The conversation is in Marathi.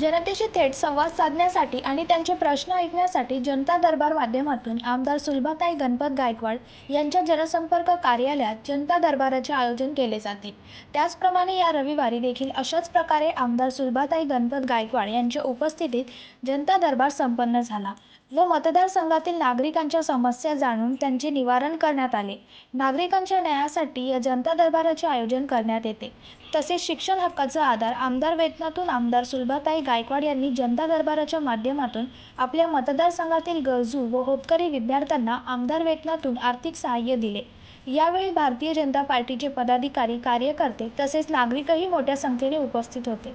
जनतेशी थेट संवाद साधण्यासाठी आणि त्यांचे प्रश्न ऐकण्यासाठी जनता दरबार माध्यमातून आमदार सुलभाताई गणपत गायकवाड यांच्या जनसंपर्क कार्यालयात जनता दरबाराचे आयोजन केले जाते. त्याचप्रमाणे या रविवारी देखील अशाच प्रकारे आमदार सुलभाताई गणपत गायकवाड यांच्या उपस्थितीत जनता दरबार संपन्न झाला. व मतदारसंघातील नागरिकांच्या समस्या जाणून त्यांचे निवारण करण्यात आले. नागरिकांच्या न्यायासाठी या जनता दरबाराचे आयोजन करण्यात येते. तसेच शिक्षण हक्काचा आधार आमदार वेतनातून आमदार सुलभाताई गायकवाड यांनी जनता दरबाराच्या माध्यमातून आपल्या मतदारसंघातील गरजू व होतकरी विद्यार्थ्यांना आमदार वेतनातून आर्थिक सहाय्य दिले. यावेळी भारतीय जनता पार्टीचे पदाधिकारी कार्यकर्ते तसेच नागरिकही मोठ्या संख्येने उपस्थित होते.